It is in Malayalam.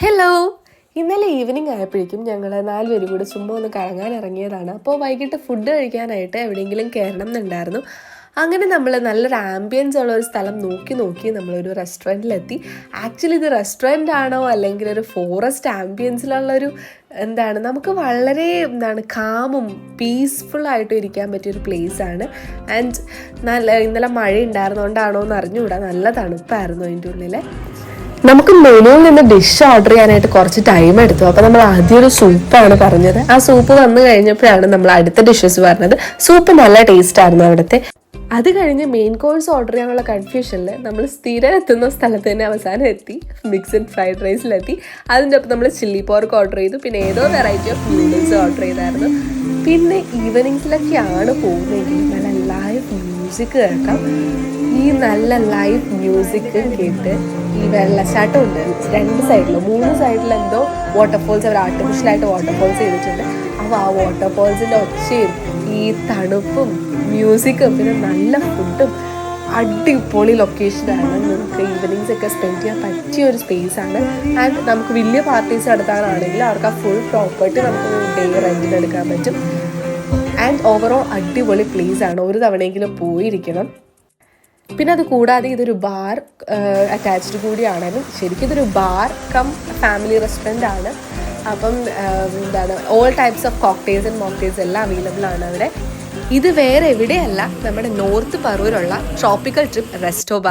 ഹലോ ഇന്നലെ ഈവനിങ് ആയപ്പോഴേക്കും ഞങ്ങൾ നാലുപേരും കൂടെ ചുമ്മാ ഒന്ന് കറങ്ങാൻ ഇറങ്ങിയതാണ്. അപ്പോൾ വൈകിട്ട് ഫുഡ് കഴിക്കാനായിട്ട് എവിടെയെങ്കിലും കയറണം എന്നുണ്ടായിരുന്നു. അങ്ങനെ നമ്മൾ നല്ലൊരു ആംബിയൻസ് ഉള്ള ഒരു സ്ഥലം നോക്കി നോക്കി നമ്മളൊരു റെസ്റ്റോറന്റിലെത്തി ആക്ച്വലി ഇത് റെസ്റ്റോറന്റ് ആണോ അല്ലെങ്കിൽ ഒരു ഫോറസ്റ്റ് ആംബിയൻസിലുള്ളൊരു എന്താണ്? നമുക്ക് വളരെ എന്താണ് കാമും പീസ്ഫുള്ളായിട്ടും ഇരിക്കാൻ പറ്റിയൊരു ആണ്. ആൻഡ് നല്ല ഇന്നലെ മഴ ഉണ്ടായിരുന്നോണ്ടാണോ എന്ന് അറിഞ്ഞുകൂടാ. നല്ല തണുപ്പായിരുന്നു അതിന്റെ ഉള്ളിൽ നമുക്ക് മെനുവിൽ നിന്ന് ഡിഷ് ഓർഡർ ചെയ്യാനായിട്ട് കുറച്ച് ടൈം എടുത്തു. അപ്പോൾ നമ്മൾ ആദ്യം ഒരു സൂപ്പാണ് പറഞ്ഞത്. ആ സൂപ്പ് വന്നു കഴിഞ്ഞപ്പോഴാണ് നമ്മൾ അടുത്ത ഡിഷസ് പറഞ്ഞത്. സൂപ്പ് നല്ല ടേസ്റ്റ് ആയിരുന്നു അവിടുത്തെ. അത് കഴിഞ്ഞ് മെയിൻ കോഴ്സ് ഓർഡർ ചെയ്യാനുള്ള കൺഫ്യൂഷനിൽ നമ്മൾ സ്ഥിരം എത്തുന്ന സ്ഥലത്ത് തന്നെ അവസാനം എത്തി. മിക്സഡ് ഫ്രൈഡ് റൈസിലെത്തി അതിന്റെ ഒപ്പം നമ്മൾ ചില്ലി പോർക്ക് ഓർഡർ ചെയ്തു. പിന്നെ ഏതോ വെറൈറ്റി ഓഫ് നൂഡിൽസ് ഓർഡർ ചെയ്തായിരുന്നു. പിന്നെ ഈവനിങ്സിലൊക്കെയാണ് പോകുന്നതെങ്കിൽ നല്ല ലൈവ് മ്യൂസിക് കേൾക്കാം. ഈ നല്ല ലൈവ് മ്യൂസിക് കേട്ട് ഈ വെള്ളച്ചാട്ടം ഉണ്ട്. രണ്ട് സൈഡിലും മൂന്ന് സൈഡിൽ എന്തോ വാട്ടർഫോൾസ് അവർ ആർട്ടിഫിഷ്യലായിട്ട് വാട്ടർഫോൾസ് ചെയ്തിട്ടുണ്ട്. അപ്പോൾ ആ വാട്ടർഫോൾസിന്റെ ഒച്ചയും ഈ തണുപ്പും മ്യൂസിക്കും പിന്നെ നല്ല ഫുഡും അടിപൊളി ലൊക്കേഷനാണ് നമുക്ക് ഈവനിങ്സ് ഒക്കെ സ്പെൻഡ് ചെയ്യാൻ പറ്റിയ ഒരു സ്പേസ് ആണ്. ആൻഡ് നമുക്ക് വലിയ പാർട്ടീസ് നടത്താനാണെങ്കിൽ അവർക്ക് ആ ഫുൾ പ്രോപ്പർട്ടി നമുക്ക് ഡേ റെന്റിന് എടുക്കാൻ പറ്റും. ആൻഡ് ഓവറോൾ അടിപൊളി പ്ലേസ് ആണ്. ഒരു തവണയെങ്കിലും പോയിരിക്കണം. പിന്നെ അത് കൂടാതെ ഇതൊരു ബാർ അറ്റാച്ച്ഡ് കൂടിയാണെങ്കിലും ശരിക്കും ഇതൊരു ബാർ കം ഫാമിലി റെസ്റ്റോറന്റ് ആണ്. അപ്പം എന്താണ് all types of cocktails and mocktails എല്ലാം അവൈലബിൾ ആണ് അവിടെ. ഇത് വേറെ എവിടെയല്ല നമ്മുടെ നോർത്ത് പറൂരുള്ള ട്രോപ്പിക്കൽ ട്രിപ്പ് റെസ്റ്റോ ബാർ